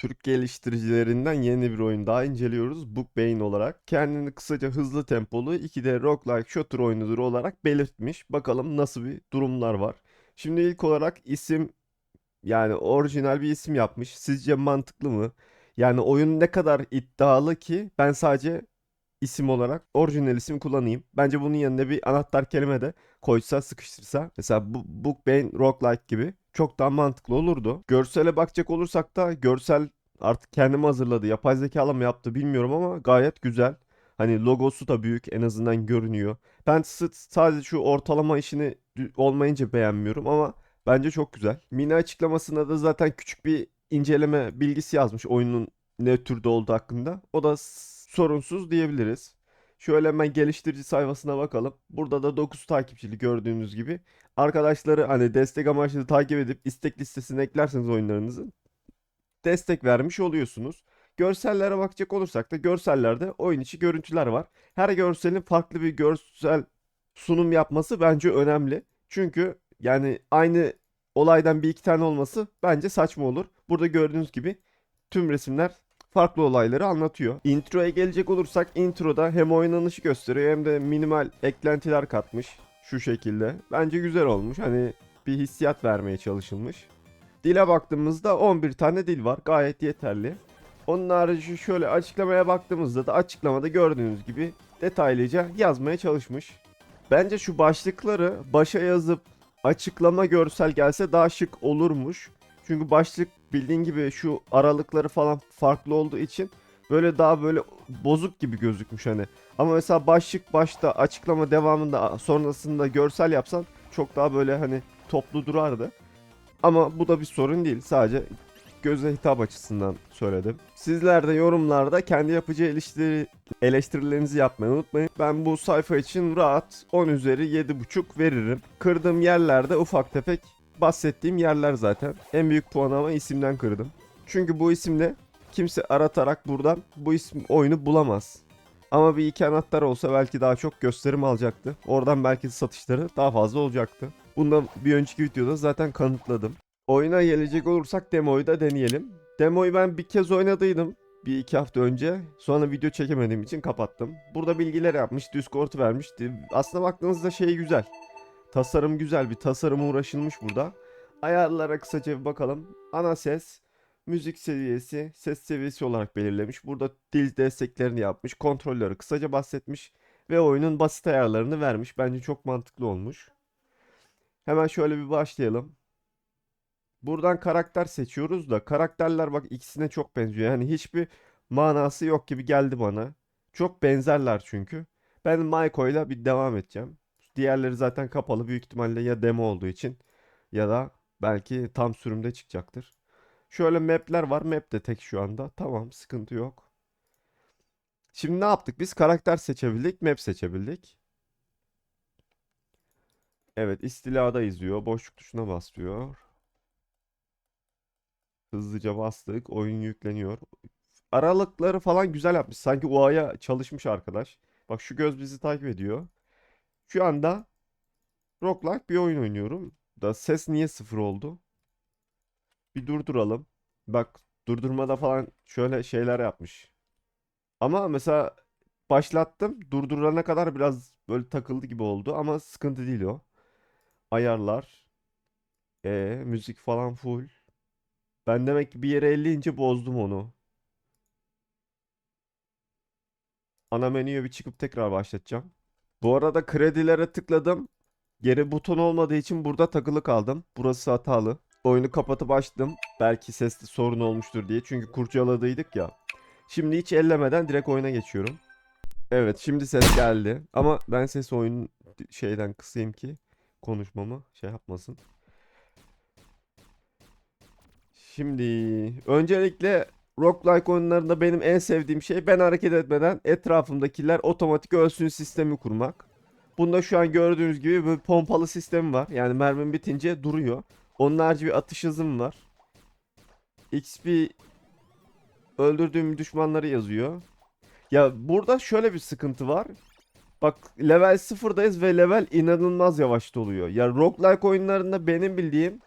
Türk geliştiricilerinden yeni bir oyun daha inceliyoruz. Bookbane olarak. Kendini kısaca hızlı tempolu 2D roguelike shooter oyunudur olarak belirtmiş. Bakalım nasıl bir durumlar var. Şimdi ilk olarak isim yani orijinal bir isim yapmış. Sizce mantıklı mı? Yani oyun ne kadar iddialı ki ben sadece isim olarak orijinal isim kullanayım. Bence bunun yanına bir anahtar kelime de koysa sıkıştırsa. Mesela bu Bookbane roguelike gibi çok daha mantıklı olurdu. Görsele bakacak olursak da görsel artık kendim hazırladı. Yapay zekalı mı yaptı bilmiyorum ama gayet güzel. Hani logosu da büyük en azından görünüyor. Ben sadece şu ortalama işini olmayınca beğenmiyorum ama bence çok güzel. Mini açıklamasında da zaten küçük bir inceleme bilgisi yazmış oyunun ne türde olduğu hakkında. O da sorunsuz diyebiliriz. Şöyle hemen geliştirici sayfasına bakalım. Burada da 9 takipçili gördüğünüz gibi. Arkadaşları hani destek amaçlı takip edip istek listesine eklerseniz oyunlarınızın destek vermiş oluyorsunuz. Görsellere bakacak olursak da görsellerde oyun içi görüntüler var. Her görselin farklı bir görsel sunum yapması bence önemli. Çünkü yani aynı olaydan bir iki tane olması bence saçma olur. Burada gördüğünüz gibi tüm resimler farklı olayları anlatıyor. Introya gelecek olursak introda hem oynanışı gösteriyor hem de minimal eklentiler katmış şu şekilde. Bence güzel olmuş. Hani bir hissiyat vermeye çalışılmış. Dile baktığımızda 11 tane dil var. Gayet yeterli. Onun harici şöyle açıklamaya baktığımızda da açıklamada gördüğünüz gibi detaylıca yazmaya çalışmış. Bence şu başlıkları başa yazıp açıklama görsel gelse daha şık olurmuş. Çünkü başlık bildiğin gibi şu aralıkları falan farklı olduğu için böyle daha böyle bozuk gibi gözükmüş hani. Ama mesela başlık başta açıklama devamında sonrasında görsel yapsan çok daha böyle hani toplu durardı. Ama bu da bir sorun değil. Sadece göze hitap açısından söyledim. Sizler de yorumlarda kendi yapıcı eleştiri, eleştirilerinizi yapmayı unutmayın. Ben bu sayfa için rahat 10 üzeri 7.5 veririm. Kırdığım yerlerde ufak tefek bahsettiğim yerler zaten. En büyük puanı ama isimden kırdım. Çünkü bu isimle kimse aratarak buradan bu isim oyunu bulamaz. Ama bir iki anahtar olsa belki daha çok gösterim alacaktı. Oradan belki satışları daha fazla olacaktı. Bundan bir önceki videoda zaten kanıtladım. Oyuna gelecek olursak demoyu da deneyelim. Demoyu ben bir kez oynadıydım. Bir iki hafta önce. Sonra video çekemediğim için kapattım. Burada bilgiler yapmış. Discord vermişti. Aslında baktığınızda şey güzel. Tasarım güzel. Bir tasarım uğraşılmış burada. Ayarlara kısaca bir bakalım. Ana ses, müzik seviyesi, ses seviyesi olarak belirlemiş. Burada dil desteklerini yapmış. Kontrolleri kısaca bahsetmiş. Ve oyunun basit ayarlarını vermiş. Bence çok mantıklı olmuş. Hemen şöyle bir başlayalım. Buradan karakter seçiyoruz da karakterler bak ikisine çok benziyor. Yani hiçbir manası yok gibi geldi bana. Çok benzerler çünkü. Ben Maiko'yla bir devam edeceğim. Diğerleri zaten kapalı büyük ihtimalle ya demo olduğu için ya da belki tam sürümde çıkacaktır. Şöyle map'ler var. Map de tek şu anda. Tamam sıkıntı yok. Şimdi ne yaptık? Biz karakter seçebildik, map seçebildik. Evet, istilada izliyor. Boşluk tuşuna basıyor. Hızlıca bastık. Oyun yükleniyor. Aralıkları falan güzel yapmış. Sanki UI'ya çalışmış arkadaş. Bak şu göz bizi takip ediyor. Şu anda roguelike bir oyun oynuyorum. Da ses niye sıfır oldu? Bir durduralım. Bak durdurmada falan şöyle şeyler yapmış. Ama mesela başlattım. Durdurana kadar biraz böyle takıldı gibi oldu ama sıkıntı değil o. Ayarlar. E müzik falan full. Ben demek ki bir yere elleyince bozdum onu. Ana menüye bir çıkıp tekrar başlatacağım. Bu arada kredilere tıkladım. Geri buton olmadığı için burada takılı kaldım. Burası hatalı. Oyunu kapatıp açtım. Belki sesli sorun olmuştur diye. Çünkü kurcaladıydık ya. Şimdi hiç ellemeden direkt oyuna geçiyorum. Evet şimdi ses geldi. Ama ben sesi oyun şeyden kısayım ki konuşmamı şey yapmasın. Şimdi öncelikle roguelike oyunlarında benim en sevdiğim şey ben hareket etmeden etrafımdakiler otomatik ölsün sistemi kurmak. Bunda şu an gördüğünüz gibi bir pompalı sistemi var. Yani mermim bitince duruyor. Onun harici bir atış hızım var. XP öldürdüğüm düşmanları yazıyor. Ya burada şöyle bir sıkıntı var. Bak level 0'dayız ve level inanılmaz yavaş doluyor. Ya roguelike oyunlarında benim bildiğim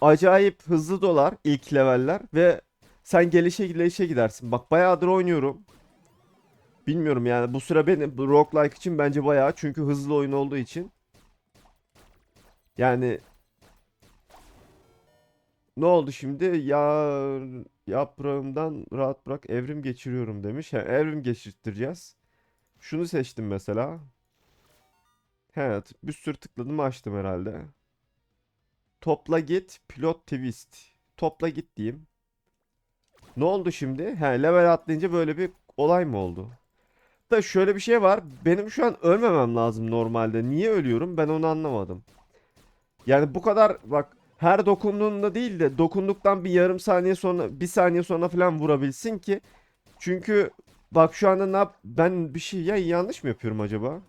acayip hızlı dolar ilk leveller ve Sen gelişe gelişe gidersin. Bak bayağıdır oynuyorum. Bilmiyorum yani bu sıra benim bu roguelike için bence bayağı çünkü hızlı oyun olduğu için. Yani ne oldu şimdi? Ya yaprağımdan rahat bırak evrim geçiriyorum demiş. He, evrim geçirttireceğiz. Şunu seçtim mesela. Evet, bir sürü tıkladım açtım herhalde. Topla git, pilot twist. Topla git diyeyim. Ne oldu şimdi? He, level atlayınca böyle bir olay mı oldu? Da şöyle bir şey var. Benim şu an ölmemem lazım normalde. Niye ölüyorum? Ben onu anlamadım. Yani bu kadar bak her dokunduğunda değil de dokunduktan bir yarım saniye sonra bir saniye sonra falan vurabilsin ki. Çünkü bak şu anda ne yap ben bir şey ya yanlış mı yapıyorum acaba?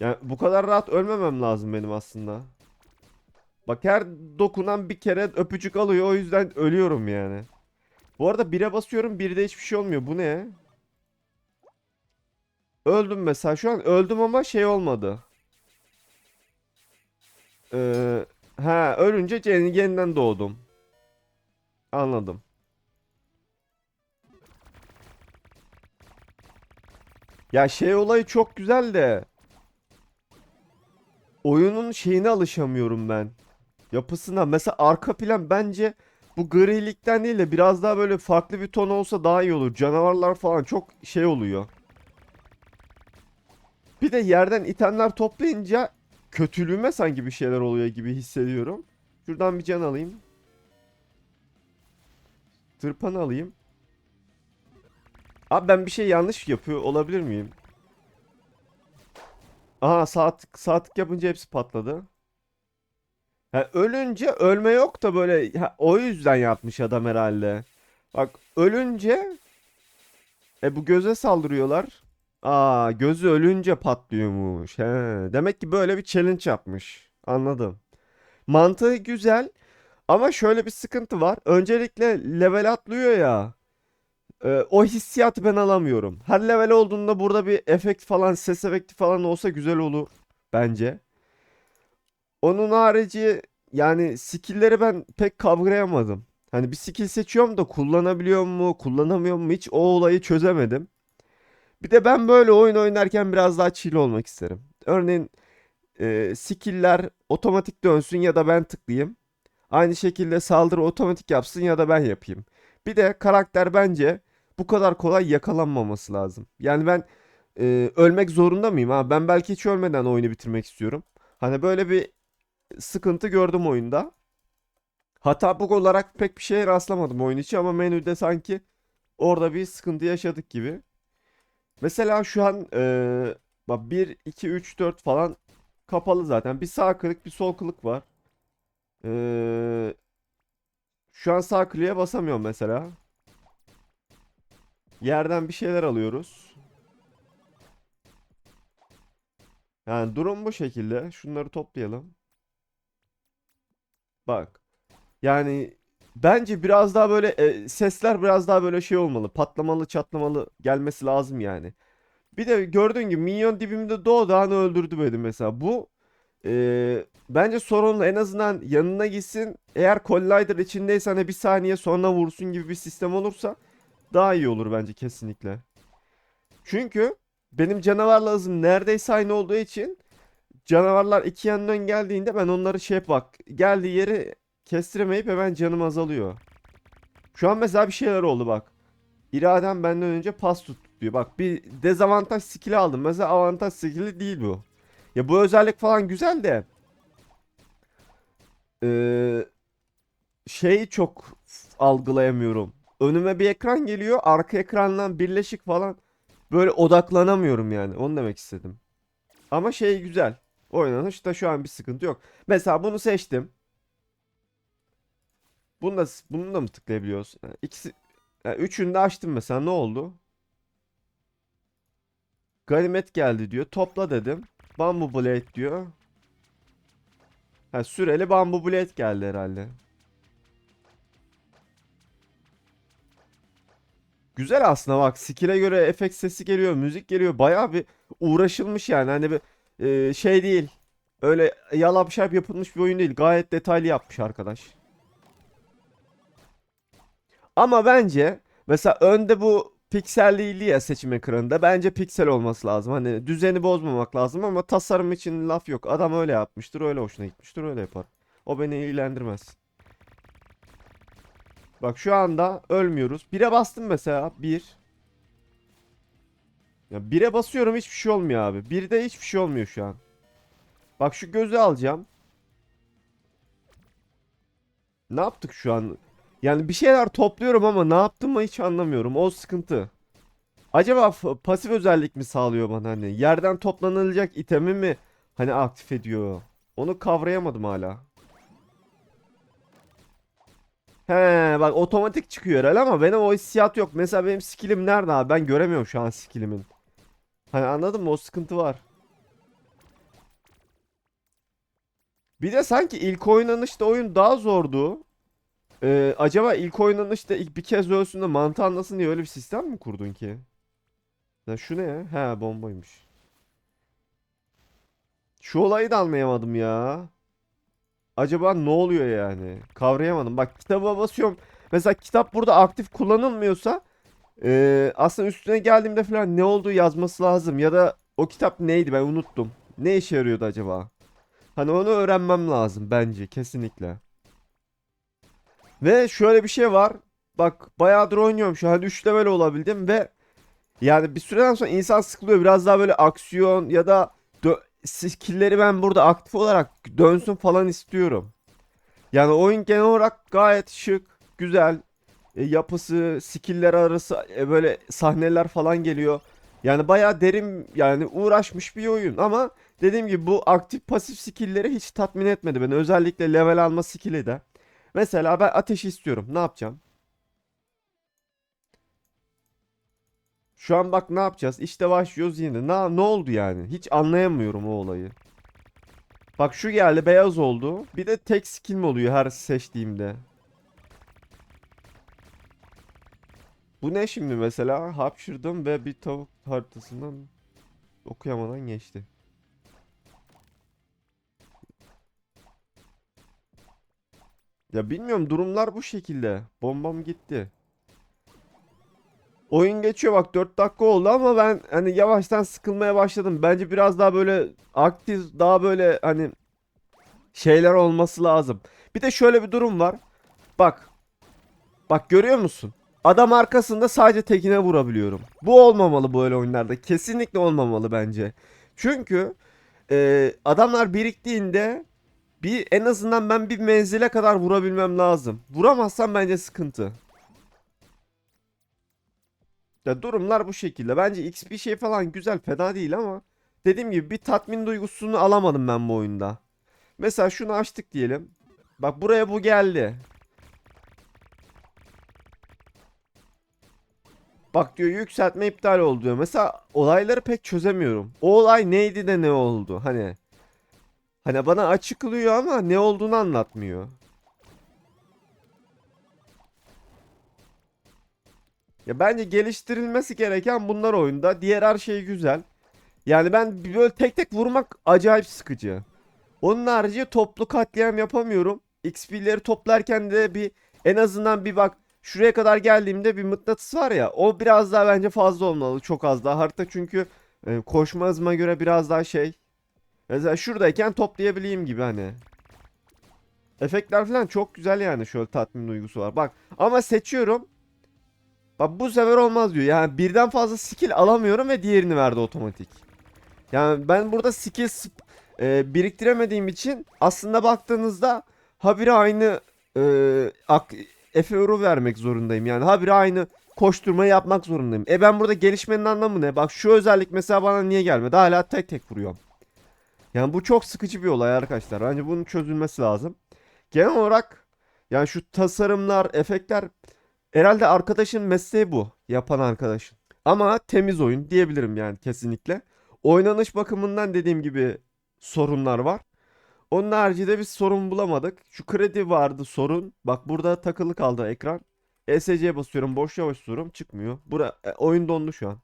Yani bu kadar rahat ölmemem lazım benim aslında. Bak her dokunan bir kere öpücük alıyor o yüzden ölüyorum yani. Bu arada 1'e basıyorum 1'de hiçbir şey olmuyor. Bu ne? Öldüm mesela. Şu an öldüm ama şey olmadı. Ee, ha ölünce yeni- yeniden doğdum. Anladım. Ya şey olayı çok güzel de oyunun şeyine alışamıyorum ben. Yapısına. Mesela arka plan bence bu grilikten değil de biraz daha böyle farklı bir ton olsa daha iyi olur. Canavarlar falan çok şey oluyor. Bir de yerden itemler toplayınca kötülüğüme sanki bir şeyler oluyor gibi hissediyorum. Şuradan bir can alayım. Tırpan alayım. Abi ben bir şey yanlış yapıyor olabilir miyim? Aha saat saatlik yapınca hepsi patladı. Ha, ölünce ölme yok da böyle ha, o yüzden yapmış adam herhalde. Bak ölünce e bu göze saldırıyorlar. Aa gözü ölünce patlıyormuş. He, demek ki böyle bir challenge yapmış. Anladım. Mantığı güzel ama şöyle bir sıkıntı var. Öncelikle level atlıyor ya. e, o hissiyatı ben alamıyorum. Her level olduğunda burada bir efekt falan ses efekti falan olsa güzel olur bence. Onun harici yani skill'leri ben pek kavrayamadım. Hani bir skill seçiyorum da kullanabiliyor mu, kullanamıyor mu hiç o olayı çözemedim. Bir de ben böyle oyun oynarken biraz daha chill olmak isterim. Örneğin e, skill'ler otomatik dönsün ya da ben tıklayayım. Aynı şekilde saldırı otomatik yapsın ya da ben yapayım. Bir de karakter bence bu kadar kolay yakalanmaması lazım. Yani ben e, ölmek zorunda mıyım? Ha, ben belki hiç ölmeden oyunu bitirmek istiyorum. Hani böyle bir sıkıntı gördüm oyunda. Hata bug olarak pek bir şeye rastlamadım oyun içi ama menüde sanki orada bir sıkıntı yaşadık gibi. Mesela şu an eee bak 1, 2, 3, 4 falan kapalı zaten. Bir sağ klik bir sol klik var. Eee, şu an sağ kliğe basamıyorum mesela. Yerden bir şeyler alıyoruz. Yani durum bu şekilde. Şunları toplayalım. Bak. Yani bence biraz daha böyle e, sesler biraz daha böyle şey olmalı. Patlamalı, çatlamalı gelmesi lazım yani. Bir de gördüğün gibi minyon dibimde doğdu hani öldürdü beni mesela. Bu e, bence sorunlu. En azından yanına gitsin. Eğer Collider içindeyse hani bir saniye sonra vursun gibi bir sistem olursa daha iyi olur bence kesinlikle. Çünkü benim canavarla hızım neredeyse aynı olduğu için canavarlar iki yandan geldiğinde ben onları şey bak geldiği yeri kestiremeyip hemen canım azalıyor. Şu an mesela bir şeyler oldu bak. İradem benden önce pas tuttu diyor. Bak bir dezavantaj skill'i aldım. Mesela avantaj skill'i değil bu. Ya bu özellik falan güzel de ee, şeyi çok algılayamıyorum. Önüme bir ekran geliyor. Arka ekrandan birleşik falan. Böyle odaklanamıyorum yani. Onu demek istedim. Ama şey güzel. Oynanışta şu an bir sıkıntı yok. Mesela bunu seçtim. Bunu da, bunu da mı tıklayabiliyoruz? Yani ikisi, yani üçünü de açtım mesela ne oldu? Ganimet geldi diyor. Topla dedim. Bambu Blade diyor. Ha süreli Bambu Blade geldi herhalde. Güzel aslında bak skill'e göre efekt sesi geliyor, müzik geliyor. Bayağı bir uğraşılmış yani. Hani bir e, şey değil. Öyle yalap şap yapılmış bir oyun değil. Gayet detaylı yapmış arkadaş. Ama bence mesela önde bu pikselliydi ya seçim ekranında. Bence piksel olması lazım. Hani düzeni bozmamak lazım ama tasarım için laf yok. Adam öyle yapmıştır, öyle hoşuna gitmiştir, öyle yapar. O beni ilgilendirmez. Bak şu anda ölmüyoruz. Bire bastım mesela. Bir. Ya bire basıyorum hiçbir şey olmuyor abi. Birde hiçbir şey olmuyor şu an. Bak şu gözü alacağım. Ne yaptık şu an? Yani bir şeyler topluyorum ama ne yaptığımı hiç anlamıyorum. O sıkıntı. Acaba pasif özellik mi sağlıyor bana hani? Yerden toplanılacak itemi mi hani aktif ediyor? Onu kavrayamadım hala. He bak otomatik çıkıyor herhalde ama benim o hissiyat yok. Mesela benim skillim nerede abi? Ben göremiyorum şu an skillimin. Hani anladın mı? O sıkıntı var. Bir de sanki ilk oynanışta oyun daha zordu. Ee, acaba ilk oynanışta ilk bir kez ölsün de mantığı anlasın diye öyle bir sistem mi kurdun ki? Ya şu ne? He bombaymış. Şu olayı da anlayamadım ya. Acaba ne oluyor yani? Kavrayamadım. Bak kitaba basıyorum. Mesela kitap burada aktif kullanılmıyorsa ee, aslında üstüne geldiğimde falan ne olduğu yazması lazım. Ya da o kitap neydi ben unuttum. Ne işe yarıyordu acaba? Hani onu öğrenmem lazım bence kesinlikle. Ve şöyle bir şey var. Bak bayağıdır oynuyorum şu an 3 level olabildim ve yani bir süreden sonra insan sıkılıyor. Biraz daha böyle aksiyon ya da skill'leri ben burada aktif olarak dönsün falan istiyorum. Yani oyun genel olarak gayet şık, güzel. E, yapısı, skill'ler arası e, böyle sahneler falan geliyor. Yani bayağı derin yani uğraşmış bir oyun ama dediğim gibi bu aktif pasif skill'leri hiç tatmin etmedi beni. Özellikle level alma skill'i de. Mesela ben ateş istiyorum. Ne yapacağım? Şu an bak ne yapacağız? İşte başlıyoruz yine. Ne, ne oldu yani? Hiç anlayamıyorum o olayı. Bak şu geldi beyaz oldu. Bir de tek skill mi oluyor her seçtiğimde? Bu ne şimdi mesela? Hapşırdım ve bir tavuk haritasından okuyamadan geçti. Ya bilmiyorum durumlar bu şekilde. Bombam gitti. Oyun geçiyor bak 4 dakika oldu ama ben hani yavaştan sıkılmaya başladım. Bence biraz daha böyle aktif daha böyle hani şeyler olması lazım. Bir de şöyle bir durum var. Bak. Bak görüyor musun? Adam arkasında sadece tekine vurabiliyorum. Bu olmamalı böyle oyunlarda. Kesinlikle olmamalı bence. Çünkü e, adamlar biriktiğinde bir en azından ben bir menzile kadar vurabilmem lazım. Vuramazsam bence sıkıntı. Ya durumlar bu şekilde. Bence XP şey falan güzel fena değil ama dediğim gibi bir tatmin duygusunu alamadım ben bu oyunda. Mesela şunu açtık diyelim. Bak buraya bu geldi. Bak diyor yükseltme iptal oldu diyor. Mesela olayları pek çözemiyorum. O olay neydi de ne oldu? Hani hani bana açıklıyor ama ne olduğunu anlatmıyor. Ya bence geliştirilmesi gereken bunlar oyunda. Diğer her şey güzel. Yani ben böyle tek tek vurmak acayip sıkıcı. Onun harici toplu katliam yapamıyorum. XP'leri toplarken de bir en azından bir bak şuraya kadar geldiğimde bir mıknatıs var ya o biraz daha bence fazla olmalı çok az daha. Harita çünkü e, koşma hızıma göre biraz daha şey mesela şuradayken toplayabileyim gibi hani. Efektler falan çok güzel yani şöyle tatmin duygusu var. Bak ama seçiyorum. Bak bu sefer olmaz diyor. Yani birden fazla skill alamıyorum ve diğerini verdi otomatik. Yani ben burada skill e, biriktiremediğim için aslında baktığınızda habire aynı e, ak- eforu vermek zorundayım. Yani habire aynı koşturmayı yapmak zorundayım. E ben burada gelişmenin anlamı ne? Bak şu özellik mesela bana niye gelmedi? Hala tek tek vuruyorum. Yani bu çok sıkıcı bir olay arkadaşlar. Bence bunun çözülmesi lazım. Genel olarak yani şu tasarımlar, efektler herhalde arkadaşın mesleği bu. Yapan arkadaşın. Ama temiz oyun diyebilirim yani kesinlikle. Oynanış bakımından dediğim gibi sorunlar var. Onun haricinde bir sorun bulamadık. Şu kredi vardı sorun. Bak burada takılı kaldı ekran. ESC'ye basıyorum. Boş yavaş basıyorum. Çıkmıyor. Bura, e, oyun dondu şu an.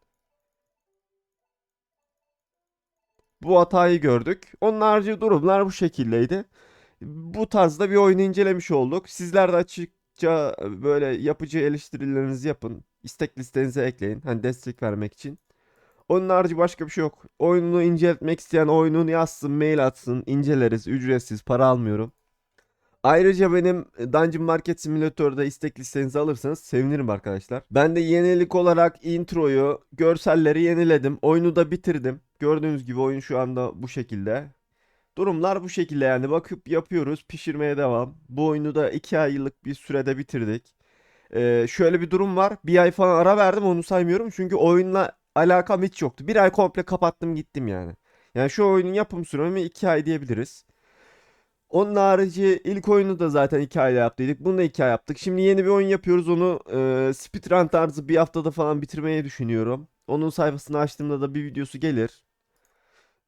Bu hatayı gördük. Onun harici durumlar bu şekildeydi. Bu tarzda bir oyunu incelemiş olduk. Sizler de açık Rahatça e, böyle yapıcı eleştirilerinizi yapın. İstek listenize ekleyin. Hani destek vermek için. Onun harici başka bir şey yok. Oyununu inceletmek isteyen oyununu yazsın, mail atsın. inceleriz. Ücretsiz, para almıyorum. Ayrıca benim e, Dungeon Market Simulator'da istek listenizi alırsanız sevinirim arkadaşlar. Ben de yenilik olarak introyu, görselleri yeniledim. Oyunu da bitirdim. Gördüğünüz gibi oyun şu anda bu şekilde. Durumlar bu şekilde yani bakıp yapıyoruz pişirmeye devam. Bu oyunu da 2 aylık bir sürede bitirdik. Ee, şöyle bir durum var. Bir ay falan ara verdim onu saymıyorum. Çünkü oyunla alakam hiç yoktu. Bir ay komple kapattım gittim yani. Yani şu oyunun yapım süremi 2 ay diyebiliriz. Onun harici ilk oyunu da zaten 2 ayda yaptıydık. Bunu da 2 ay yaptık. Şimdi yeni bir oyun yapıyoruz. Onu e, speedrun tarzı bir haftada falan bitirmeyi düşünüyorum. Onun sayfasını açtığımda da bir videosu gelir.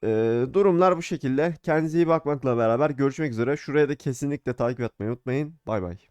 Ee, durumlar bu şekilde. Kendinize iyi bakmakla beraber görüşmek üzere. Şuraya da kesinlikle takip etmeyi unutmayın. Bay bay.